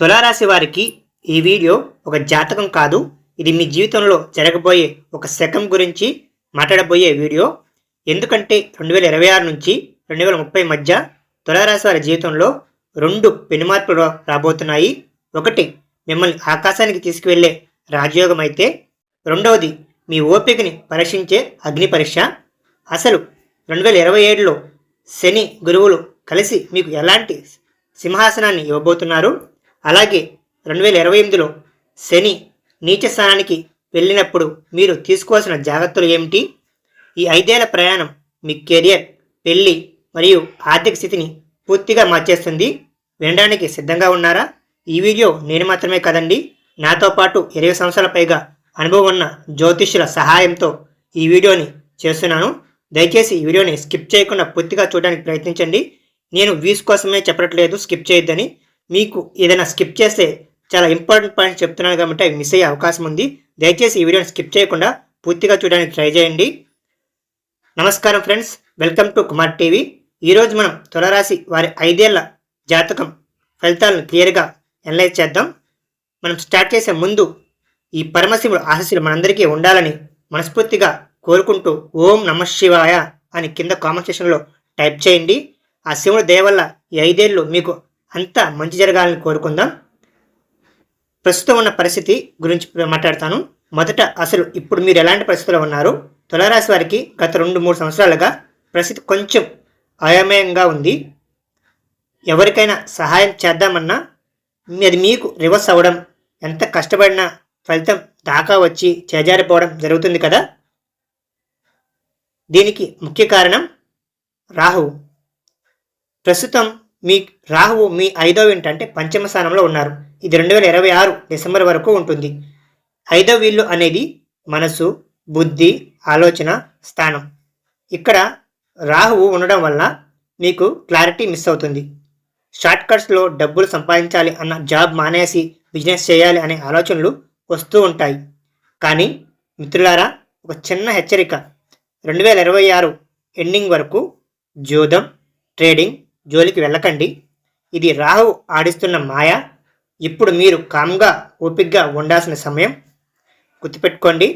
తులారాశి వారికి ఈ వీడియో ఒక జాతకం కాదు. ఇది మీ జీవితంలో జరగబోయే ఒక శకం గురించి మాట్లాడబోయే వీడియో. ఎందుకంటే రెండు వేల ఇరవై ఆరు నుంచి రెండు వేల ముప్పై మధ్య తులారాశి వారి జీవితంలో రెండు పెనుమార్పులు రాబోతున్నాయి. ఒకటి మిమ్మల్ని ఆకాశానికి తీసుకువెళ్ళే రాజయోగం అయితే. రెండవది మీ ఓపికని పరీక్షించే అగ్ని పరీక్ష. అసలు రెండు వేల ఇరవై ఏడులో శని గురువులు కలిసి మీకు ఎలాంటి సింహాసనాన్ని ఇవ్వబోతున్నారు? అలాగే రెండు వేల ఇరవై ఎనిమిదిలో శని నీచ స్థానానికి వెళ్ళినప్పుడు మీరు తీసుకోవాల్సిన జాగ్రత్తలు ఏమిటి? ఈ ఐదేళ్ళ ప్రయాణం మీ కెరియర్ పెళ్ళి మరియు ఆర్థిక స్థితిని పూర్తిగా మార్చేస్తుంది. వినడానికి సిద్ధంగా ఉన్నారా? ఈ వీడియో నేను మాత్రమే కదండి నాతో పాటు ఇరవై సంవత్సరాల పైగా అనుభవం ఉన్న జ్యోతిష్యుల సహాయంతో ఈ వీడియోని చేస్తున్నాను. దయచేసి ఈ వీడియోని స్కిప్ చేయకుండా పూర్తిగా చూడడానికి ప్రయత్నించండి. నేను వ్యూస్ కోసమే చెప్పట్లేదు స్కిప్ చేయొద్దని. మీకు ఏదైనా స్కిప్ చేస్తే చాలా ఇంపార్టెంట్ పాయింట్స్ చెప్తున్నాను కాబట్టి అవి మిస్ అయ్యే అవకాశం ఉంది. దయచేసి ఈ వీడియోని స్కిప్ చేయకుండా పూర్తిగా చూడడానికి ట్రై చేయండి. నమస్కారం friends welcome to Kumar TV ఈరోజు మనం తులరాశి వారి ఐదేళ్ళ జాతకం ఫలితాలను క్లియర్గా అనలైజ్ చేద్దాం. మనం స్టార్ట్ చేసే ముందు ఈ పరమశివుడు ఆశస్సులు మనందరికీ ఉండాలని మనస్ఫూర్తిగా కోరుకుంటూ ఓం నమ శివాయ అని కింద కామెంట్ సెక్షన్లో టైప్ చేయండి. ఆ శివుడు దయ వల్ల ఈ ఐదేళ్ళు మీకు అంతా మంచి జరగాలని కోరుకుందాం. ప్రస్తుతం ఉన్న పరిస్థితి గురించి మాట్లాడతాను. మొదట అసలు ఇప్పుడు మీరు ఎలాంటి పరిస్థితిలో ఉన్నారు? తులారాశి వారికి గత రెండు మూడు సంవత్సరాలుగా పరిస్థితి కొంచెం అయోమయంగా ఉంది. ఎవరికైనా సహాయం చేద్దామన్నా అది మీకు రివర్స్ అవ్వడం ఎంత కష్టపడినా ఫలితం దాకా వచ్చి చేజారిపోవడం జరుగుతుంది కదా? దీనికి ముఖ్య కారణం రాహు. ప్రస్తుతం మీ రాహువు మీ ఐదో ఇంట అంటే పంచమ స్థానంలో ఉన్నారు. ఇది రెండు వేల ఇరవై ఆరు డిసెంబర్ వరకు ఉంటుంది. ఐదో వీళ్ళు అనేది మనసు బుద్ధి ఆలోచన స్థానం. ఇక్కడ రాహువు ఉండడం వల్ల మీకు క్లారిటీ మిస్ అవుతుంది. షార్ట్ కట్స్లో డబ్బులు సంపాదించాలి అన్న జాబ్ మానేసి బిజినెస్ చేయాలి అనే ఆలోచనలు వస్తూ ఉంటాయి. కానీ మిత్రులారా ఒక చిన్న హెచ్చరిక. రెండు వేల ఇరవై ఆరు ఎండింగ్ వరకు జూదం ట్రేడింగ్ జోలికి వెళ్ళకండి. ఇది రాహు ఆడిస్తున్న మాయ. ఇప్పుడు మీరు కామ్గా ఓపిగ్గా ఉండాల్సిన సమయం. గుర్తుపెట్టుకోండి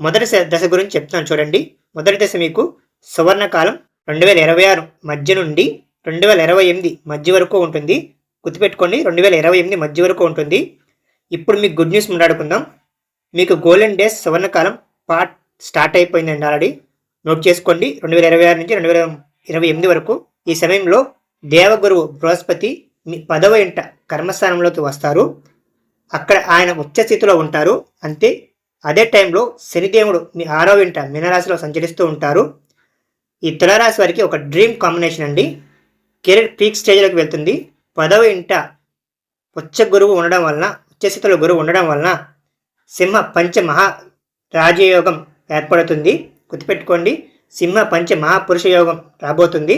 మొదటి దశ గురించి చెప్తున్నాను చూడండి. మొదటి దశ మీకు సువర్ణకాలం రెండు వేల ఇరవై ఆరు మధ్య నుండి రెండు వేల ఇరవై ఎనిమిది మధ్య వరకు ఉంటుంది. గుర్తుపెట్టుకోండి రెండు వేల ఇరవై ఎనిమిది మధ్య వరకు ఉంటుంది. ఇప్పుడు మీకు గుడ్ న్యూస్ మాట్లాడుకుందాం మీకు గోల్డెన్ డేస్ సువర్ణకాలం పార్ట్ స్టార్ట్ అయిపోయిందండి ఆల్రెడీ. నోట్ చేసుకోండి రెండు వేల ఇరవై ఆరు నుంచి రెండు వేల ఇరవై ఎనిమిది వరకు ఈ సమయంలో దేవగురువు బృహస్పతి మీ పదవ ఇంట కర్మస్థానంలోకి వస్తారు. అక్కడ ఆయన ఉచ్చస్థితిలో ఉంటారు. అంతే అదే టైంలో శనిదేవుడు మీ ఆరో ఇంట మీనరాశిలో సంచరిస్తూ ఉంటారు. ఈ తులరాశి వారికి ఒక డ్రీమ్ కాంబినేషన్ అండి. కెరీర్ పీక్ స్టేజ్లోకి వెళ్తుంది. పదవ ఇంట ఉచ్చ గురువు ఉండడం వలన ఉచ్చస్థితిలో గురువు ఉండడం వలన సింహ పంచ మహా రాజయోగం ఏర్పడుతుంది. గుర్తుపెట్టుకోండి సింహ పంచ మహాపురుష యోగం రాబోతుంది.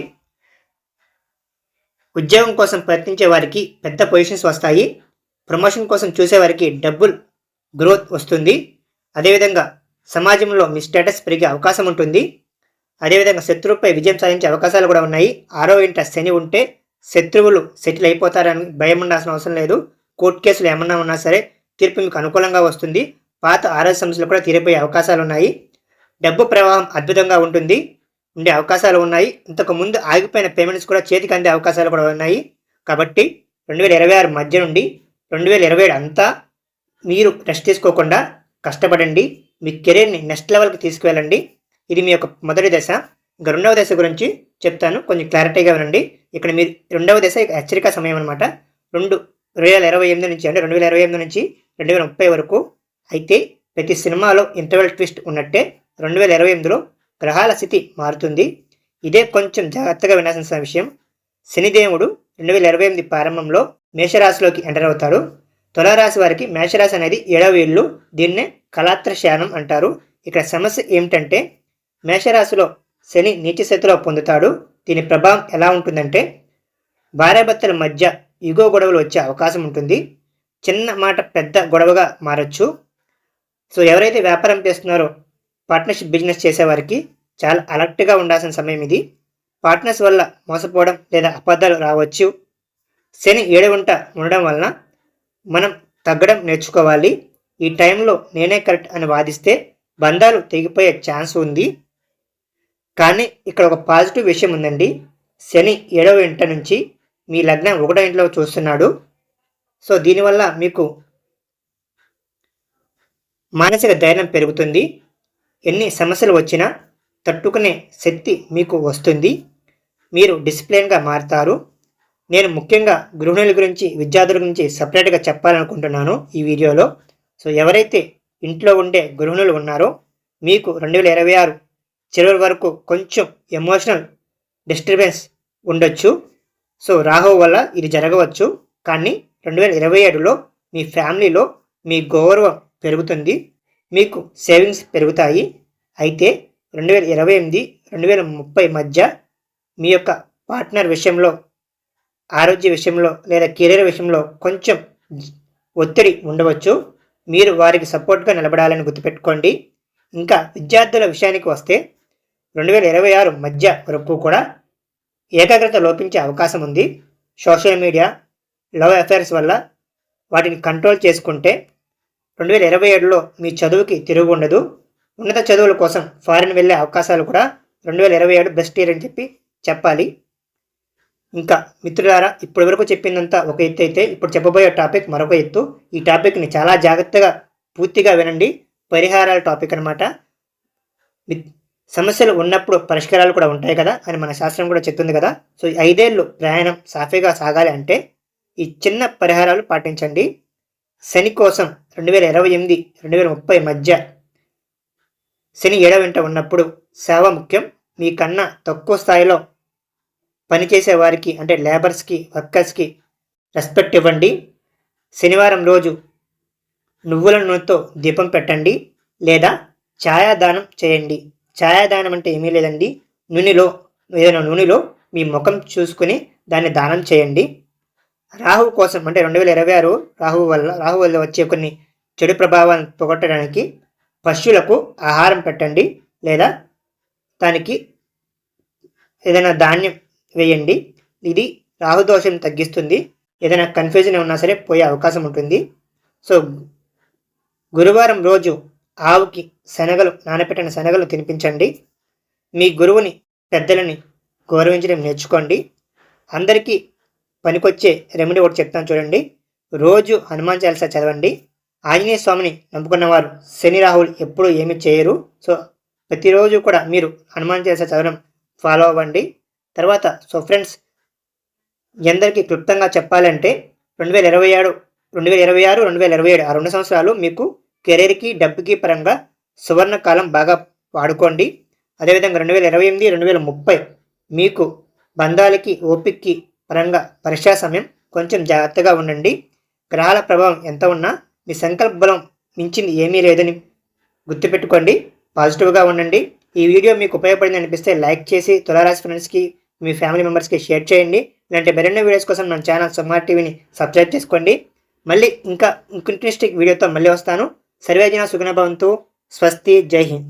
ఉద్యోగం కోసం ప్రయత్నించే వారికి పెద్ద పొజిషన్స్ వస్తాయి. ప్రమోషన్ కోసం చూసేవారికి డబ్బుల్ గ్రోత్ వస్తుంది. అదేవిధంగా సమాజంలో మీ స్టేటస్ పెరిగే అవకాశం ఉంటుంది. అదేవిధంగా శత్రువుపై విజయం సాధించే అవకాశాలు కూడా ఉన్నాయి. ఆరో ఇంట శని ఉంటే శత్రువులు సెటిల్ అయిపోతారని భయం ఉండాల్సిన అవసరం లేదు. కోర్టు కేసులు ఏమన్నా ఉన్నా సరే తీర్పు మీకు అనుకూలంగా వస్తుంది. పాత ఆరోగ్య సమస్యలు కూడా తీరిపోయే అవకాశాలు ఉన్నాయి. డబ్బు ప్రవాహం అద్భుతంగా ఉంటుంది. ఉండే అవకాశాలు ఉన్నాయి. ఇంతకు ముందు ఆగిపోయిన పేమెంట్స్ కూడా చేతికి అందే అవకాశాలు కూడా ఉన్నాయి. కాబట్టి రెండు వేల ఇరవై ఆరు మధ్య నుండి రెండు వేల ఇరవై ఏడు అంతా మీరు రెస్ట్ తీసుకోకుండా కష్టపడండి. మీ కెరీర్ని నెక్స్ట్ లెవెల్కి తీసుకువెళ్ళండి. ఇది మీ యొక్క మొదటి దశ. ఇంకా రెండవ దశ గురించి చెప్తాను. కొంచెం క్లారిటీగా వినండి. ఇక్కడ మీరు రెండవ దశ హెచ్చరిక సమయం అనమాట రెండు రెండు వేల ఇరవై ఎనిమిది నుంచి అంటే రెండు వేల ఇరవై ఎనిమిది నుంచి రెండు వేల ముప్పై వరకు అయితే ప్రతి సినిమాలో ఇంటర్వెల్ ట్విస్ట్ ఉన్నట్టే రెండు వేల ఇరవై ఎనిమిదిలో గ్రహాల స్థితి మారుతుంది. ఇదే కొంచెం జాగ్రత్తగా వినాల్సిన విషయం. శనిదేవుడు రెండు వేల ఇరవై ఎనిమిది ప్రారంభంలో మేషరాశిలోకి ఎంటర్ అవుతాడు. తులారాశి వారికి మేషరాశి అనేది ఏడవ ఇల్లు. దీన్నే కళాత్ర శానం అంటారు. ఇక్కడ సమస్య ఏమిటంటే మేషరాశిలో శని నీచ స్థితిలో పొందుతాడు. దీని ప్రభావం ఎలా ఉంటుందంటే భార్యాభర్తల మధ్య ఇగో గొడవలు వచ్చే అవకాశం ఉంటుంది. చిన్న మాట పెద్ద గొడవగా మారచ్చు. సో ఎవరైతే వ్యాపారం చేస్తున్నారో పార్ట్నర్షిప్ బిజినెస్ చేసేవారికి చాలా అలర్ట్గా ఉండాల్సిన సమయం ఇది. పార్ట్నర్స్ వల్ల మోసపోవడం లేదా అబద్ధాలు రావచ్చు. శని ఏడుగుంట ఉండడం వలన మనం తగ్గడం నేర్చుకోవాలి. ఈ టైంలో నేనే కరెక్ట్ అని వాదిస్తే బంధాలు తెగిపోయే ఛాన్స్ ఉంది. కానీ ఇక్కడ ఒక పాజిటివ్ విషయం ఉందండి. శని ఏడవ ఇంట నుంచి మీ లగ్నం ఒకటో ఇంట్లో చూస్తున్నాడు. సో దీనివల్ల మీకు మానసిక ధైర్యం పెరుగుతుంది. ఎన్ని సమస్యలు వచ్చినా తట్టుకునే శక్తి మీకు వస్తుంది. మీరు డిసిప్లిన్గా మారుతారు. నేను ముఖ్యంగా గృహిణుల గురించి విద్యార్థుల గురించి సపరేట్గా చెప్పాలనుకుంటున్నాను ఈ వీడియోలో. సో ఎవరైతే ఇంట్లో ఉండే గృహిణులు ఉన్నారో మీకు రెండు వేల ఇరవై ఆరు చివరి వరకు కొంచెం ఎమోషనల్ డిస్టర్బెన్స్ ఉండొచ్చు. సో రాహు వల్ల ఇది జరగవచ్చు. కానీ రెండు వేల ఇరవై ఏడులో మీ ఫ్యామిలీలో మీ గౌరవం పెరుగుతుంది. మీకు సేవింగ్స్ పెరుగుతాయి. అయితే రెండు వేల ఇరవై ఎనిమిది రెండు వేల ముప్పై మధ్య మీ యొక్క పార్ట్నర్ విషయంలో ఆరోగ్య విషయంలో లేదా కెరీర్ విషయంలో కొంచెం ఒత్తిడి ఉండవచ్చు. మీరు వారికి సపోర్ట్గా నిలబడాలని గుర్తుపెట్టుకోండి. ఇంకా విద్యార్థుల విషయానికి వస్తే రెండు వేల ఇరవై ఆరు మధ్య వరకు కూడా ఏకాగ్రత లోపించే అవకాశం ఉంది. సోషల్ మీడియా లవ్ అఫైర్స్ వల్ల వాటిని కంట్రోల్ చేసుకుంటే రెండు వేల ఇరవై ఏడులో మీ చదువుకి తిరుగు ఉండదు. ఉన్నత చదువుల కోసం ఫారిన్ వెళ్ళే అవకాశాలు కూడా రెండు వేల ఇరవై ఏడు బెస్ట్ ఇయర్ అని చెప్పి చెప్పాలి. ఇంకా మిత్రులారా ఇప్పటి వరకు చెప్పిందంతా ఒక ఎత్తు అయితే ఇప్పుడు చెప్పబోయే టాపిక్ మరొక ఎత్తు. ఈ టాపిక్ని చాలా జాగ్రత్తగా పూర్తిగా వినండి. పరిహారాల టాపిక్ అనమాట సమస్యలు ఉన్నప్పుడు పరిష్కారాలు కూడా ఉంటాయి కదా అని మన శాస్త్రం కూడా చెప్తుంది కదా. సో ఈ ఐదేళ్ళు ప్రయాణం సాఫీగా సాగాలి అంటే ఈ చిన్న పరిహారాలు పాటించండి. శని కోసం రెండు వేల ఇరవై ఎనిమిది రెండు వేల ముప్పై మధ్య శని ఏడవెంట ఉన్నప్పుడు సేవ ముఖ్యం. మీ కన్నా తక్కువ స్థాయిలో పనిచేసే వారికి అంటే లేబర్స్కి వర్కర్స్కి రెస్పెక్ట్ ఇవ్వండి. శనివారం రోజు నువ్వుల నూనెతో దీపం పెట్టండి లేదా ఛాయాదానం చేయండి. ఛాయాదానం అంటే ఏమీ లేదండి. నూనెలో ఏదైనా నూనెలో మీ ముఖం చూసుకుని దాన్ని దానం చేయండి. రాహు కోసం అంటే రెండు వేల ఇరవై ఆరు రాహు వల్ల రాహు వల్ల వచ్చే కొన్ని చెడు ప్రభావాలను పోగొట్టడానికి పశువులకు ఆహారం పెట్టండి లేదా దానికి ఏదైనా ధాన్యం వేయండి. ఇది రాహుదోషం తగ్గిస్తుంది. ఏదైనా కన్ఫ్యూజన్ ఉన్నా సరే పోయే అవకాశం ఉంటుంది. సో గురువారం రోజు ఆవుకి శనగలు నానపెట్టిన శనగలు తినిపించండి. మీ గురువుని పెద్దలని గౌరవించడం నేర్చుకోండి. అందరికీ పనికొచ్చే రెమెడీ ఒకటి చెప్తాను చూడండి. రోజు హనుమాన్ చాలీస చదవండి. ఆంజనేయ స్వామిని నమ్ముకున్నవారు శని రాహుల్ ఎప్పుడూ ఏమి చేయరు. సో ప్రతిరోజు కూడా మీరు హనుమాన్ చాలీస చదవడం ఫాలో అవ్వండి. తర్వాత సో ఫ్రెండ్స్ ఎందరికీ క్లుప్తంగా చెప్పాలంటే రెండు వేల ఇరవై ఏడు రెండు వేల ఇరవై ఆరు రెండు వేల ఇరవై ఏడు ఆ రెండు సంవత్సరాలు మీకు కెరీర్కి డబ్బుకి పరంగా సువర్ణ కాలం బాగా వాడుకోండి. అదేవిధంగా రెండు వేల ఇరవై ఎనిమిది రెండు వేల ముప్పై మీకు బంధాలకి ఓపిక్కి పరంగా పరీక్షా సమయం కొంచెం జాగ్రత్తగా ఉండండి. గ్రహాల ప్రభావం ఎంత ఉన్నా మీ సంకల్ప బలం మించింది ఏమీ లేదని గుర్తుపెట్టుకోండి. పాజిటివ్గా ఉండండి. ఈ వీడియో మీకు ఉపయోగపడింది అనిపిస్తే లైక్ చేసి తులారాశి ఫ్రెండ్స్కి మీ ఫ్యామిలీ మెంబర్స్కి షేర్ చేయండి. ఇలాంటి మరెన్నో వీడియోస్ కోసం మన ఛానల్ సుమార్ టీవీని సబ్స్క్రైబ్ చేసుకోండి. మళ్ళీ ఇంకా ఇంట్రెస్టింగ్ వీడియోతో మళ్ళీ వస్తాను. సర్వేజన సుగుణభవంతు స్వస్తి. జై హింద్.